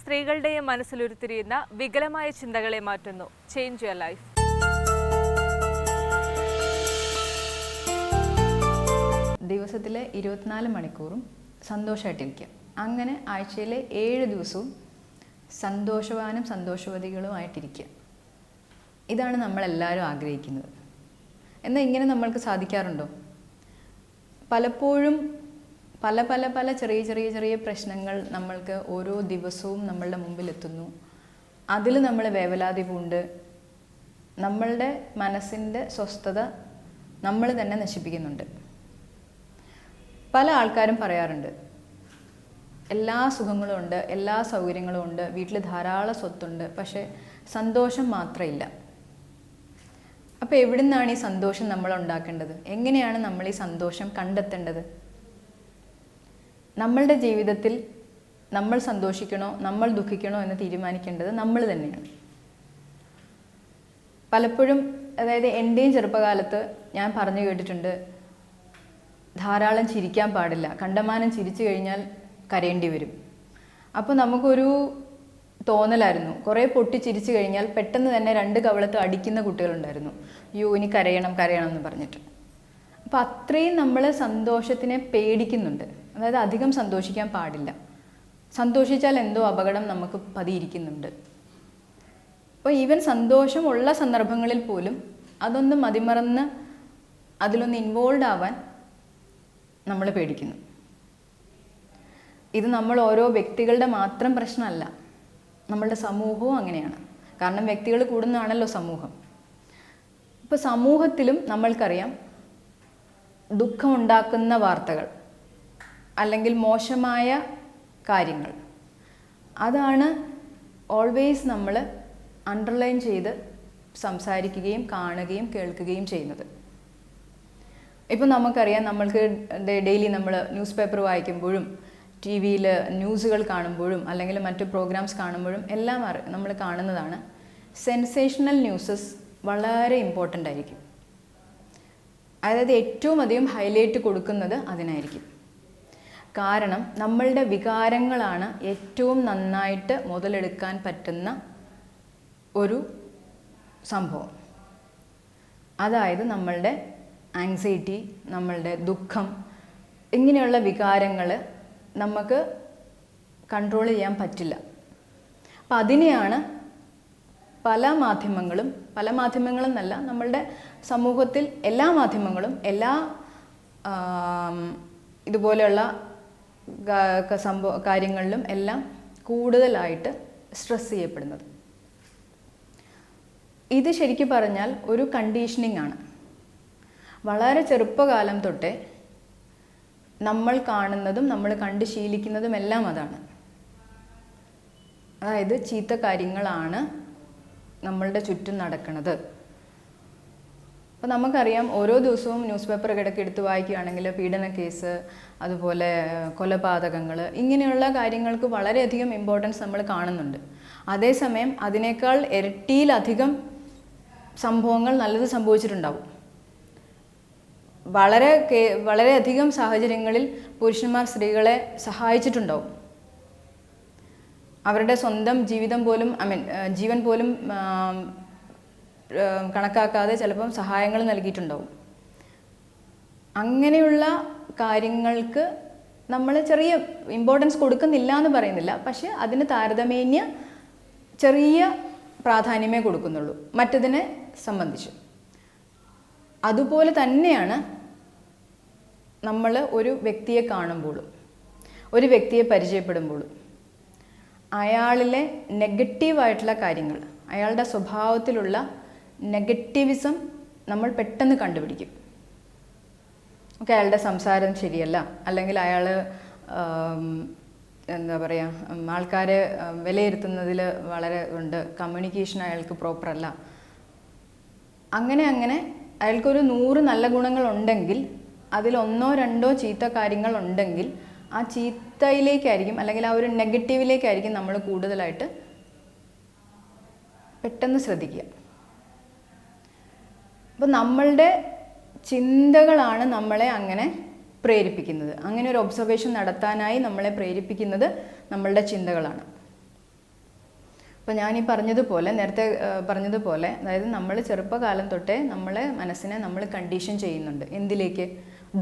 സ്ത്രീകളുടെയും മനസ്സിലുരുത്തിരിയുന്ന വികലമായ ചിന്തകളെ മാറ്റുന്നു. ചേഞ്ച് യുവർ ലൈഫ് ദിവസത്തിലെ ഇരുപത്തിനാല് മണിക്കൂറും സന്തോഷമായിട്ടിരിക്കുക അങ്ങനെ ആഴ്ചയിലെ ഏഴ് ദിവസവും സന്തോഷവാനും സന്തോഷവതികളുമായിട്ടിരിക്കുക. ഇതാണ് നമ്മളെല്ലാവരും ആഗ്രഹിക്കുന്നത്. എന്നാൽ ഇങ്ങനെ നമ്മൾക്ക് സാധിക്കാറുണ്ടോ? പലപ്പോഴും പല പല പല ചെറിയ ചെറിയ ചെറിയ പ്രശ്നങ്ങൾ നമ്മൾക്ക് ഓരോ ദിവസവും നമ്മളുടെ മുമ്പിൽ എത്തുന്നു അതിൽ നമ്മൾ വേവലാതി പൂണ്ട് നമ്മളുടെ മനസ്സിന്റെ സ്വസ്ഥത നമ്മൾ തന്നെ നശിപ്പിക്കുന്നുണ്ട്. പല ആൾക്കാരും പറയാറുണ്ട് എല്ലാ സുഖങ്ങളും ഉണ്ട് എല്ലാ സൗകര്യങ്ങളും ഉണ്ട് വീട്ടിൽ ധാരാളം സ്വത്തുണ്ട് പക്ഷേ സന്തോഷം മാത്രമില്ല. അപ്പോൾ എവിടെ നിന്നാണ് ഈ സന്തോഷം നമ്മൾ ഉണ്ടാക്കേണ്ടത്? എങ്ങനെയാണ് നമ്മൾ ഈ സന്തോഷം കണ്ടെത്തേണ്ടത്? നമ്മളുടെ ജീവിതത്തിൽ നമ്മൾ സന്തോഷിക്കണോ നമ്മൾ ദുഃഖിക്കണോ എന്ന് തീരുമാനിക്കേണ്ടത് നമ്മൾ തന്നെയാണ്. പലപ്പോഴും അതായത് എന്റെയും ചെറുപ്പകാലത്ത് ഞാൻ പറഞ്ഞു കേട്ടിട്ടുണ്ട് ധാരാളം ചിരിക്കാൻ പാടില്ല കണ്ടമാനം ചിരിച്ചു കഴിഞ്ഞാൽ കരയേണ്ടി വരും. അപ്പോൾ നമുക്കൊരു തോന്നലായിരുന്നു കുറേ പൊട്ടി ചിരിച്ചു കഴിഞ്ഞാൽ പെട്ടെന്ന് തന്നെ രണ്ട് കവളത്ത് അടിക്കുന്ന കുട്ടികളുണ്ടായിരുന്നു. യോ ഇനി കരയണം കരയണം എന്ന് പറഞ്ഞിട്ട്. അപ്പോൾ അത്രയും നമ്മൾ സന്തോഷത്തിനെ പേടിക്കുന്നുണ്ട്. അതായത് അധികം സന്തോഷിക്കാൻ പാടില്ല. സന്തോഷിച്ചാൽ എന്തോ അപകടം നമുക്ക് പതിയിരിക്കുന്നുണ്ട്. അപ്പോൾ ഈവൻ സന്തോഷമുള്ള സന്ദർഭങ്ങളിൽ പോലും അതൊന്ന് മതിമറന്ന് അതിലൊന്ന് ഇൻവോൾവ് ആവാൻ നമ്മൾ പേടിക്കുന്നു. ഇത് നമ്മൾ ഓരോ വ്യക്തികളുടെ മാത്രം പ്രശ്നമല്ല നമ്മളുടെ സമൂഹവും അങ്ങനെയാണ്. കാരണം വ്യക്തികൾ കൂടുന്നതാണല്ലോ സമൂഹം. ഇപ്പോൾ സമൂഹത്തിലും നമ്മൾക്കറിയാം ദുഃഖമുണ്ടാക്കുന്ന വാർത്തകൾ. അല്ലെങ്കിൽ മോശമായ കാര്യങ്ങൾ. അതാണ് ഓൾവേസ് നമ്മൾ അണ്ടർലൈൻ ചെയ്ത് സംസാരിക്കുകയും കാണുകയും കേൾക്കുകയും ചെയ്യുന്നത്. ഇപ്പം നമുക്കറിയാം നമ്മൾക്ക് ഡെയിലി നമ്മൾ ന്യൂസ് പേപ്പർ വായിക്കുമ്പോഴും ടി വിയിൽ ന്യൂസുകൾ കാണുമ്പോഴും അല്ലെങ്കിൽ മറ്റു പ്രോഗ്രാംസ് കാണുമ്പോഴും എല്ലാം അറി നമ്മൾ കാണുന്നതാണ്. സെൻസേഷണൽ ന്യൂസസ് വളരെ ഇമ്പോർട്ടന്റ് ആയിരിക്കും. അതായത് ഏറ്റവും അധികം ഹൈലൈറ്റ് കൊടുക്കുന്നത് അതിനായിരിക്കും. കാരണം നമ്മളുടെ വികാരങ്ങളാണ് ഏറ്റവും നന്നായിട്ട് മുതലെടുക്കാൻ പറ്റുന്ന ഒരു സംഭവം. അതായത് നമ്മളുടെ ആങ്സൈറ്റി നമ്മളുടെ ദുഃഖം ഇങ്ങനെയുള്ള വികാരങ്ങൾ നമുക്ക് കൺട്രോൾ ചെയ്യാൻ പറ്റില്ല. അപ്പം അതിനെയാണ് പല മാധ്യമങ്ങളും പല മാധ്യമങ്ങളും എന്നല്ല നമ്മളുടെ സമൂഹത്തിൽ എല്ലാ മാധ്യമങ്ങളും എല്ലാ ഇതുപോലെയുള്ള സംഭവ കാര്യങ്ങളിലും എല്ലാം കൂടുതലായിട്ട് സ്ട്രെസ് ചെയ്യപ്പെടുന്നത്. ഇത് ശരിക്കും പറഞ്ഞാൽ ഒരു കണ്ടീഷനിങ് ആണ്. വളരെ ചെറുപ്പകാലം തൊട്ടേ നമ്മൾ കാണുന്നതും നമ്മൾ കണ്ട് ശീലിക്കുന്നതും എല്ലാം അതാണ്. അതായത് ചീത്ത കാര്യങ്ങളാണ് നമ്മളുടെ ചുറ്റും നടക്കുന്നത്. അപ്പോൾ നമുക്കറിയാം ഓരോ ദിവസവും ന്യൂസ് പേപ്പർ കിടക്കി എടുത്ത് വായിക്കുകയാണെങ്കിൽ പീഡന കേസ് അതുപോലെ കൊലപാതകങ്ങൾ ഇങ്ങനെയുള്ള കാര്യങ്ങൾക്ക് വളരെയധികം ഇമ്പോർട്ടൻസ് നമ്മൾ കാണുന്നുണ്ട്. അതേസമയം അതിനേക്കാൾ ഇരട്ടിയിലധികം സംഭവങ്ങൾ നല്ലത് സംഭവിച്ചിട്ടുണ്ടാവും. വളരെ വളരെയധികം സാഹചര്യങ്ങളിൽ പുരുഷന്മാർ സ്ത്രീകളെ സഹായിച്ചിട്ടുണ്ടാവും. അവരുടെ സ്വന്തം ജീവിതം പോലും ഐ മീൻ ജീവൻ പോലും കണക്കാക്കാതെ ചിലപ്പം സഹായങ്ങൾ നൽകിയിട്ടുണ്ടാവും. അങ്ങനെയുള്ള കാര്യങ്ങൾക്ക് നമ്മൾ ചെറിയ ഇമ്പോർട്ടൻസ് കൊടുക്കുന്നില്ല എന്ന് പറയുന്നില്ല. പക്ഷെ അതിന് താരതമ്യേന ചെറിയ പ്രാധാന്യമേ കൊടുക്കുന്നുള്ളൂ. മറ്റതിനെ സംബന്ധിച്ച്. അതുപോലെ തന്നെയാണ് നമ്മൾ ഒരു വ്യക്തിയെ കാണുമ്പോഴും ഒരു വ്യക്തിയെ പരിചയപ്പെടുമ്പോഴും അയാളിലെ നെഗറ്റീവായിട്ടുള്ള കാര്യങ്ങൾ അയാളുടെ സ്വഭാവത്തിലുള്ള നെഗറ്റീവിസം നമ്മൾ പെട്ടെന്ന് കണ്ടുപിടിക്കും. ഓക്കെ അയാളുടെ സംസാരം ശരിയല്ല. അല്ലെങ്കിൽ അയാൾ എന്താ പറയുക ആൾക്കാരെ വിലയിരുത്തുന്നതിൽ വളരെ ഉണ്ട്. കമ്മ്യൂണിക്കേഷൻ അയാൾക്ക് പ്രോപ്പറല്ല. അങ്ങനെ അങ്ങനെ അയാൾക്കൊരു നൂറ് നല്ല ഗുണങ്ങളുണ്ടെങ്കിൽ അതിലൊന്നോ രണ്ടോ ചീത്ത കാര്യങ്ങളുണ്ടെങ്കിൽ ആ ചീത്തയിലേക്കായിരിക്കും അല്ലെങ്കിൽ ആ ഒരു നെഗറ്റീവിലേക്കായിരിക്കും നമ്മൾ കൂടുതലായിട്ട് പെട്ടെന്ന് ശ്രദ്ധിക്കുക. അപ്പം നമ്മളുടെ ചിന്തകളാണ് നമ്മളെ അങ്ങനെ പ്രേരിപ്പിക്കുന്നത്. അങ്ങനെ ഒരു ഒബ്സർവേഷൻ നടത്താനായി നമ്മളെ പ്രേരിപ്പിക്കുന്നത് നമ്മളുടെ ചിന്തകളാണ്. അപ്പോൾ ഞാൻ ഈ പറഞ്ഞതുപോലെ നേരത്തെ പറഞ്ഞതുപോലെ അതായത് നമ്മൾ ചെറുപ്പകാലം തൊട്ടേ നമ്മളെ മനസ്സിനെ നമ്മൾ കണ്ടീഷൻ ചെയ്യുന്നുണ്ട്. എന്തിലേക്ക്?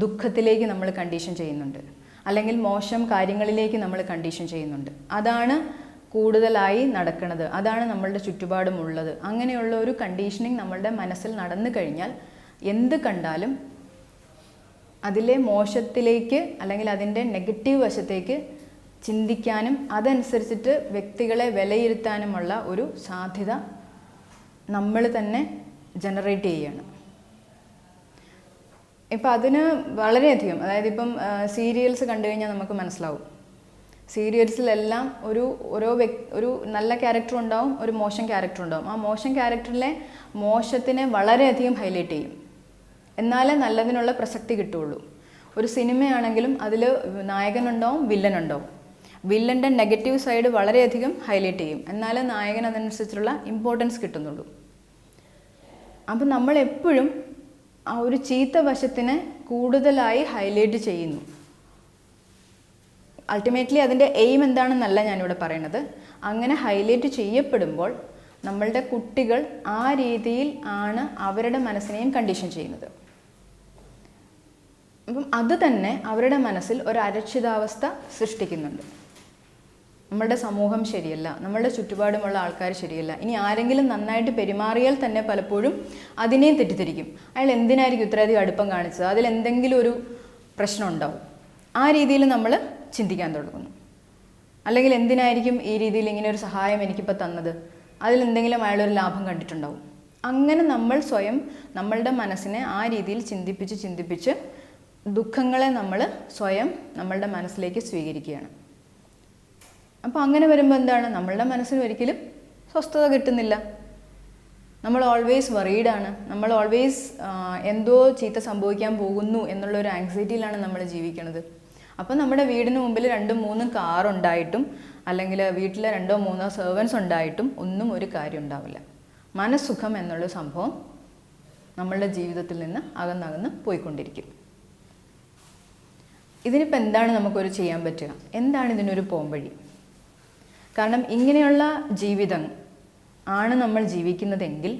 ദുഃഖത്തിലേക്ക് നമ്മൾ കണ്ടീഷൻ ചെയ്യുന്നുണ്ട്. അല്ലെങ്കിൽ മോശം കാര്യങ്ങളിലേക്ക് നമ്മൾ കണ്ടീഷൻ ചെയ്യുന്നുണ്ട്. അതാണ് കൂടുതലായി നടക്കുന്നത് അതാണ് നമ്മളുടെ ചുറ്റുപാടുമുള്ളത്. അങ്ങനെയുള്ള ഒരു കണ്ടീഷനിങ് നമ്മളുടെ മനസ്സിൽ നടന്നു കഴിഞ്ഞാൽ എന്ത് കണ്ടാലും അതിലെ മോശത്തിലേക്ക് അല്ലെങ്കിൽ അതിന്റെ നെഗറ്റീവ് വശത്തേക്ക് ചിന്തിക്കാനും അതനുസരിച്ചിട്ട് വ്യക്തികളെ വിലയിരുത്താനുമുള്ള ഒരു സാധ്യത നമ്മൾ തന്നെ ജനറേറ്റ് ചെയ്യുകയാണ് ഇപ്പം അതിന് വളരെയധികം അതായത് ഇപ്പം സീരിയൽസ് കണ്ടു കഴിഞ്ഞാൽ നമുക്ക് മനസ്സിലാവും. സീരിയൽസിലെല്ലാം ഒരു ഓരോ വ്യക്തി ഒരു നല്ല ക്യാരക്ടർ ഉണ്ടാവും ഒരു മോശം ക്യാരക്ടർ ഉണ്ടാവും. ആ മോശം ക്യാരക്ടറിലെ മോശത്തിനെ വളരെയധികം ഹൈലൈറ്റ് ചെയ്യും. എന്നാലേ നല്ലതിനുള്ള പ്രസക്തി കിട്ടുള്ളൂ ഒരു സിനിമയാണെങ്കിലും അതിൽ നായകനുണ്ടാവും വില്ലനുണ്ടാവും. വില്ലന്റെ നെഗറ്റീവ് സൈഡ് വളരെയധികം ഹൈലൈറ്റ് ചെയ്യും. എന്നാലേ നായകൻ അതനുസരിച്ചുള്ള ഇമ്പോർട്ടൻസ് കിട്ടുന്നുള്ളൂ. അപ്പം നമ്മൾ എപ്പോഴും ആ ഒരു ചീത്ത വശത്തിനെ കൂടുതലായി ഹൈലൈറ്റ് ചെയ്യുന്നു. അൾട്ടിമേറ്റ്ലി അതിന്റെ എയിം എന്താണെന്നല്ല ഞാനിവിടെ പറയണത്. അങ്ങനെ ഹൈലൈറ്റ് ചെയ്യപ്പെടുമ്പോൾ നമ്മളുടെ കുട്ടികൾ ആ രീതിയിൽ ആണ് അവരുടെ മനസ്സിനെയും കണ്ടീഷൻ ചെയ്യുന്നത്. അപ്പം അത് തന്നെ അവരുടെ മനസ്സിൽ ഒരു അരക്ഷിതാവസ്ഥ സൃഷ്ടിക്കുന്നുണ്ട്. നമ്മളുടെ സമൂഹം ശരിയല്ല നമ്മളുടെ ചുറ്റുപാടുമുള്ള ആൾക്കാർ ശരിയല്ല. ഇനി ആരെങ്കിലും നന്നായിട്ട് പെരുമാറിയാൽ തന്നെ പലപ്പോഴും അതിനെയും തെറ്റിദ്ധരിക്കും. അയാൾ എന്തിനായിരിക്കും ഇത്രയധികം അടുപ്പം കാണിച്ചത്? അതിൽ എന്തെങ്കിലും ഒരു പ്രശ്നം ഉണ്ടാവും. ആ രീതിയിൽ നമ്മൾ ചിന്തിക്കാൻ തുടങ്ങുന്നു. അല്ലെങ്കിൽ എന്തിനായിരിക്കും ഈ രീതിയിൽ ഇങ്ങനെ ഒരു സഹായം എനിക്കിപ്പോൾ തന്നത്? അതിൽ എന്തെങ്കിലും അയാളൊരു ലാഭം കണ്ടിട്ടുണ്ടാവും. അങ്ങനെ നമ്മൾ സ്വയം നമ്മളുടെ മനസ്സിനെ ആ രീതിയിൽ ചിന്തിപ്പിച്ച് ചിന്തിപ്പിച്ച് ദുഃഖങ്ങളെ നമ്മൾ സ്വയം നമ്മളുടെ മനസ്സിലേക്ക് സ്വീകരിക്കുകയാണ്. അപ്പോൾ അങ്ങനെ വരുമ്പോൾ എന്താണ്? നമ്മളുടെ മനസ്സിന് ഒരിക്കലും സ്വസ്ഥത കിട്ടുന്നില്ല. നമ്മൾ ഓൾവേസ് വറീഡാണ് നമ്മൾ ഓൾവേസ് എന്തോ ചീത്ത സംഭവിക്കാൻ പോകുന്നു എന്നുള്ള ഒരു ആങ്സൈറ്റിയിലാണ് നമ്മൾ ജീവിക്കുന്നത്. അപ്പോൾ നമ്മുടെ വീടിന് മുമ്പിൽ രണ്ടും മൂന്നും കാറുണ്ടായിട്ടും അല്ലെങ്കിൽ വീട്ടിൽ രണ്ടോ മൂന്നോ സെർവൻസ് ഉണ്ടായിട്ടും ഒന്നും ഒരു കാര്യം ഉണ്ടാവില്ല. മനസ്സുഖം എന്നുള്ള സംഭവം നമ്മളുടെ ജീവിതത്തിൽ നിന്ന് അകന്നകന്ന് പോയിക്കൊണ്ടിരിക്കും. ഇതിനിപ്പോൾ എന്താണ് നമുക്കൊരു ചെയ്യാൻ പറ്റുക? എന്താണ് ഇതിനൊരു പോംവഴി? കാരണം ഇങ്ങനെയുള്ള ജീവിതം ആണ് നമ്മൾ ജീവിക്കുന്നതെങ്കിൽ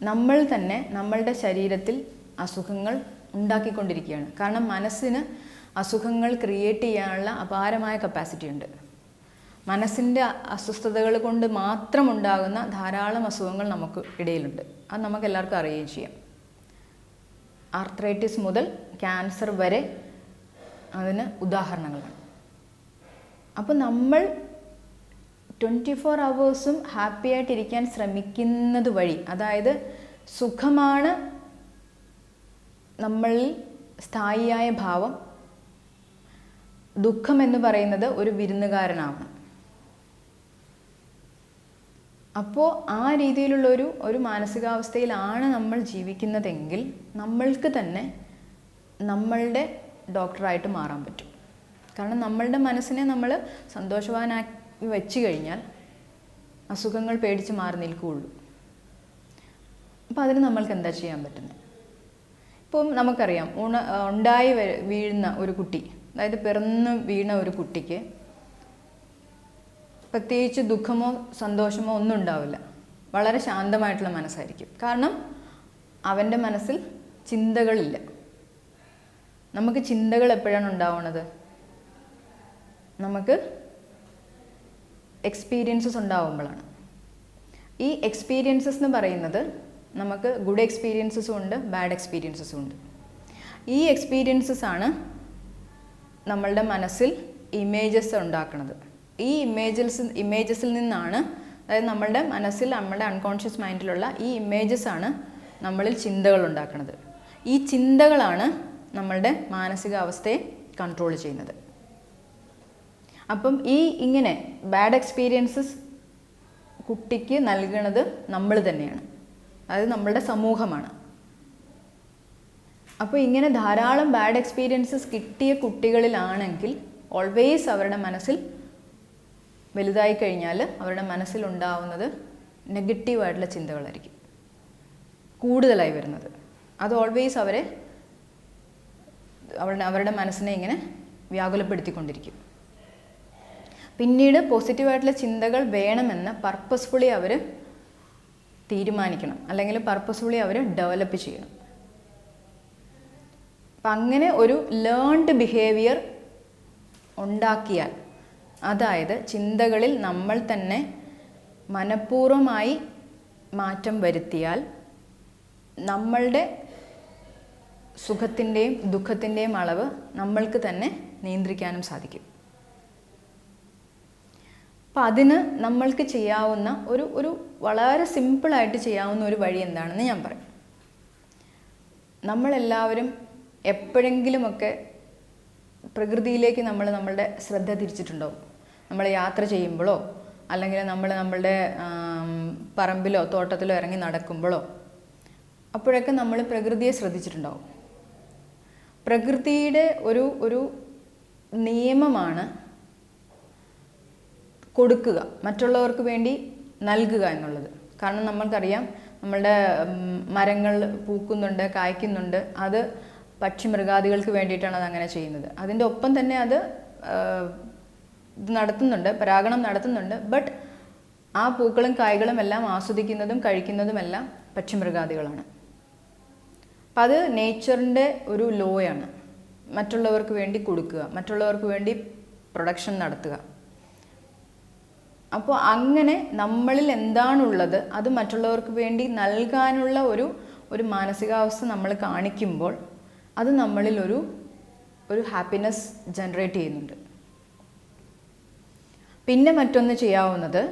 നമ്മൾ തന്നെ നമ്മളുടെ ശരീരത്തിൽ അസുഖങ്ങൾ ഉണ്ടാക്കിക്കൊണ്ടിരിക്കുകയാണ്. കാരണം മനസ്സിന് അസുഖങ്ങൾ ക്രിയേറ്റ് ചെയ്യാനുള്ള അപാരമായ കപ്പാസിറ്റി ഉണ്ട്. മനസ്സിന്റെ അസ്വസ്ഥതകൾ കൊണ്ട് മാത്രം ഉണ്ടാകുന്ന ധാരാളം അസുഖങ്ങൾ നമുക്ക് ഇടയിലുണ്ട്. അത് നമുക്ക് എല്ലാവർക്കും അറിയുകയും ചെയ്യാം. ആർത്രൈറ്റിസ് മുതൽ ക്യാൻസർ വരെ അതിന് ഉദാഹരണങ്ങളാണ്. അപ്പോൾ നമ്മൾ ട്വന്റി ഫോർ അവേഴ്സും ഹാപ്പി ആയിട്ടിരിക്കാൻ ശ്രമിക്കുന്നത് വഴി അതായത് സുഖമാണ് നമ്മളിൽ സ്ഥായിയായ ഭാവം ദുഃഖം എന്ന് പറയുന്നത് ഒരു വിരുന്നുകാരനാവണം അപ്പോൾ ആ രീതിയിലുള്ള ഒരു ഒരു മാനസികാവസ്ഥയിലാണ് നമ്മൾ ജീവിക്കുന്നതെങ്കിൽ നമ്മൾക്ക് തന്നെ നമ്മളുടെ ഡോക്ടറായിട്ട് മാറാൻ പറ്റും. കാരണം നമ്മളുടെ മനസ്സിനെ നമ്മൾ സന്തോഷവാനാക്കി വെച്ച് കഴിഞ്ഞാൽ അസുഖങ്ങൾ പേടിച്ച് മാറി നിൽക്കുകയുള്ളൂ. അപ്പോൾ അതിന് നമ്മൾക്ക് എന്താ ചെയ്യാൻ പറ്റുന്നത്? ഇപ്പം നമുക്കറിയാം ഉണ ഉണ്ടായി വീഴുന്ന ഒരു കുട്ടി അതായത് പിറന്ന് വീണ ഒരു കുട്ടിക്ക് പ്രത്യേകിച്ച് ദുഃഖമോ സന്തോഷമോ ഒന്നും ഉണ്ടാവില്ല. വളരെ ശാന്തമായിട്ടുള്ള മനസ്സായിരിക്കും. കാരണം അവന്റെ മനസ്സിൽ ചിന്തകളില്ല. നമുക്ക് ചിന്തകൾ എപ്പോഴാണ് ഉണ്ടാവുന്നത്? നമുക്ക് എക്സ്പീരിയൻസസ് ഉണ്ടാവുമ്പോഴാണ്. ഈ എക്സ്പീരിയൻസസ് എന്ന് പറയുന്നത് നമുക്ക് ഗുഡ് എക്സ്പീരിയൻസസും ഉണ്ട് ബാഡ് എക്സ്പീരിയൻസസും ഉണ്ട്. ഈ എക്സ്പീരിയൻസസ് ആണ് നമ്മളുടെ മനസ്സിൽ ഇമേജസ് ഉണ്ടാക്കുന്നത് ഈ ഇമേജസ് ഇമേജസിൽ നിന്നാണ് അതായത് നമ്മളുടെ മനസ്സിൽ നമ്മുടെ അൺകോൺഷ്യസ് മൈൻഡിലുള്ള ഈ ഇമേജസ് ആണ് നമ്മളിൽ ചിന്തകൾ ഉണ്ടാക്കുന്നത് ഈ ചിന്തകളാണ് നമ്മളുടെ മാനസികാവസ്ഥയെ കൺട്രോൾ ചെയ്യുന്നത്. അപ്പം ഈ ഇങ്ങനെ ബാഡ് എക്സ്പീരിയൻസസ് കുട്ടിക്ക് നൽകുന്നത് നമ്മൾ തന്നെയാണ്. അതായത് നമ്മളുടെ സമൂഹമാണ്. അപ്പോൾ ഇങ്ങനെ ധാരാളം ബാഡ് എക്സ്പീരിയൻസസ് കിട്ടിയ കുട്ടികളിലാണെങ്കിൽ ഓൾവേസ് അവരുടെ മനസ്സിൽ വലുതായി കഴിഞ്ഞാൽ അവരുടെ മനസ്സിലുണ്ടാവുന്നത് നെഗറ്റീവായിട്ടുള്ള ചിന്തകളായിരിക്കും. കൂടുതലായി വരുന്നത്. അത് ഓൾവേസ് അവരെ അവരുടെ അവരുടെ മനസ്സിനെ ഇങ്ങനെ വ്യാകുലപ്പെടുത്തിക്കൊണ്ടിരിക്കും. പിന്നീട് പോസിറ്റീവായിട്ടുള്ള ചിന്തകൾ വേണമെന്ന് പർപ്പസ്ഫുള്ളി അവർ തീരുമാനിക്കണം. അല്ലെങ്കിൽ പർപ്പസ്ഫുള്ളി അവർ ഡെവലപ്പ് ചെയ്യണം. അപ്പം അങ്ങനെ ഒരു ലേൺഡ് ബിഹേവിയർ ഉണ്ടാക്കിയാൽ അതായത് ചിന്തകളിൽ നമ്മൾ തന്നെ മനഃപൂർവമായി മാറ്റം വരുത്തിയാൽ നമ്മളുടെ സുഖത്തിന്റെയും ദുഃഖത്തിന്റെയും അളവ് നമ്മൾക്ക് തന്നെ നിയന്ത്രിക്കാനും സാധിക്കും. അപ്പം അതിന് നമ്മൾക്ക് ചെയ്യാവുന്ന ഒരു ഒരു വളരെ സിമ്പിളായിട്ട് ചെയ്യാവുന്ന ഒരു വഴി എന്താണെന്ന് ഞാൻ പറയും. നമ്മളെല്ലാവരും എപ്പോഴെങ്കിലുമൊക്കെ പ്രകൃതിയിലേക്ക് നമ്മൾ നമ്മളുടെ ശ്രദ്ധ തിരിച്ചിട്ടുണ്ടാവും. നമ്മൾ യാത്ര ചെയ്യുമ്പോഴോ അല്ലെങ്കിൽ നമ്മൾ നമ്മളുടെ പറമ്പിലോ തോട്ടത്തിലോ ഇറങ്ങി നടക്കുമ്പോഴോ അപ്പോഴൊക്കെ നമ്മൾ പ്രകൃതിയെ ശ്രദ്ധിച്ചിട്ടുണ്ടാവും. പ്രകൃതിയുടെ ഒരു ഒരു നിയമമാണ് കൊടുക്കുക മറ്റുള്ളവർക്ക് വേണ്ടി നൽകുക എന്നുള്ളത്. കാരണം നമ്മൾക്കറിയാം നമ്മളുടെ മരങ്ങൾ പൂക്കുന്നുണ്ട് കായ്ക്കുന്നുണ്ട് അത് പക്ഷിമൃഗാദികൾക്ക് വേണ്ടിയിട്ടാണ് അത് അങ്ങനെ ചെയ്യുന്നത്. അതിന്റെ ഒപ്പം തന്നെ അത് ഇത് നടത്തുന്നുണ്ട് പരാഗണം നടത്തുന്നുണ്ട്. ബട്ട് ആ പൂക്കളും കായ്കളും എല്ലാം ആസ്വദിക്കുന്നതും കഴിക്കുന്നതുമെല്ലാം പക്ഷിമൃഗാദികളാണ്. അപ്പം അത് നേച്ചറിന്റെ ഒരു ലോയാണ്. മറ്റുള്ളവർക്ക് വേണ്ടി കൊടുക്കുക മറ്റുള്ളവർക്ക് വേണ്ടി പ്രൊഡക്ഷൻ നടത്തുക. അപ്പോൾ അങ്ങനെ നമ്മളിൽ എന്താണുള്ളത് അത് മറ്റുള്ളവർക്ക് വേണ്ടി നൽകാനുള്ള ഒരു ഒരു മാനസികാവസ്ഥ നമ്മൾ കാണിക്കുമ്പോൾ അത് നമ്മളിൽ ഒരു ഒരു ഹാപ്പിനെസ് ജനറേറ്റ് ചെയ്യുന്നുണ്ട്. പിന്നെ മറ്റൊന്ന് ചെയ്യാവുന്നത്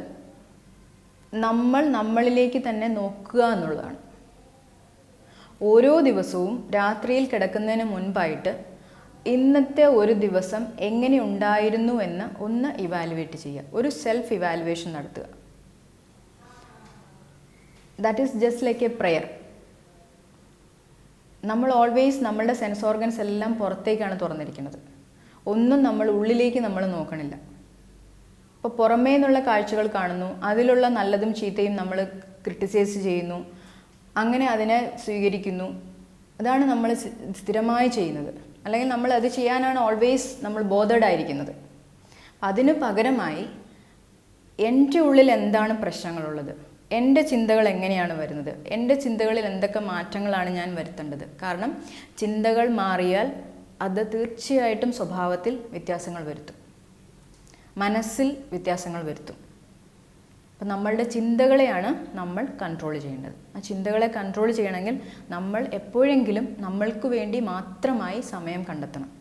നമ്മൾ നമ്മളിലേക്ക് തന്നെ നോക്കുക എന്നുള്ളതാണ്. ഓരോ ദിവസവും രാത്രിയിൽ കിടക്കുന്നതിന് മുൻപായിട്ട് ഇന്നത്തെ ഒരു ദിവസം എങ്ങനെ ഉണ്ടായിരുന്നു എന്ന് ഒന്ന് ഇവാലുവേറ്റ് ചെയ്യുക. ഒരു സെൽഫ് ഇവാലുവേഷൻ നടത്തുക. That is just like a prayer നമ്മൾ ഓൾവേസ് നമ്മളുടെ സെൻസ് ഓർഗൻസ് എല്ലാം പുറത്തേക്കാണ് തുറന്നിരിക്കുന്നത്. ഒന്നും നമ്മൾ ഉള്ളിലേക്ക് നമ്മൾ നോക്കണില്ല. അപ്പോൾ പുറമേ നിന്നുള്ള കാഴ്ചകൾ കാണുന്നു അതിലുള്ള നല്ലതും ചീത്തയും നമ്മൾ ക്രിട്ടിസൈസ് ചെയ്യുന്നു അങ്ങനെ അതിനെ സ്വീകരിക്കുന്നു. അതാണ് നമ്മൾ സ്ഥിരമായി ചെയ്യുന്നത്. അല്ലെങ്കിൽ നമ്മൾ അത് ചെയ്യാനാണ് ഓൾവേസ് നമ്മൾ ബോധേഡ് ആയിരിക്കുന്നത്. അതിന് പകരമായി എന്റെ ഉള്ളിൽ എന്താണ് പ്രശ്നങ്ങളുള്ളത്? എന്റെ ചിന്തകൾ എങ്ങനെയാണ് വരുന്നത്? എന്റെ ചിന്തകളിൽ എന്തൊക്കെ മാറ്റങ്ങളാണ് ഞാൻ വരുത്തേണ്ടത്? കാരണം ചിന്തകൾ മാറിയാൽ അത് തീർച്ചയായിട്ടും സ്വഭാവത്തിൽ വ്യത്യാസങ്ങൾ വരുത്തും. മനസ്സിൽ വ്യത്യാസങ്ങൾ വരുത്തും. അപ്പം നമ്മളുടെ ചിന്തകളെയാണ് നമ്മൾ കൺട്രോൾ ചെയ്യേണ്ടത്. ആ ചിന്തകളെ കൺട്രോൾ ചെയ്യണമെങ്കിൽ നമ്മൾ എപ്പോഴെങ്കിലും നമ്മൾക്ക് വേണ്ടി മാത്രമായി സമയം കണ്ടെത്തണം.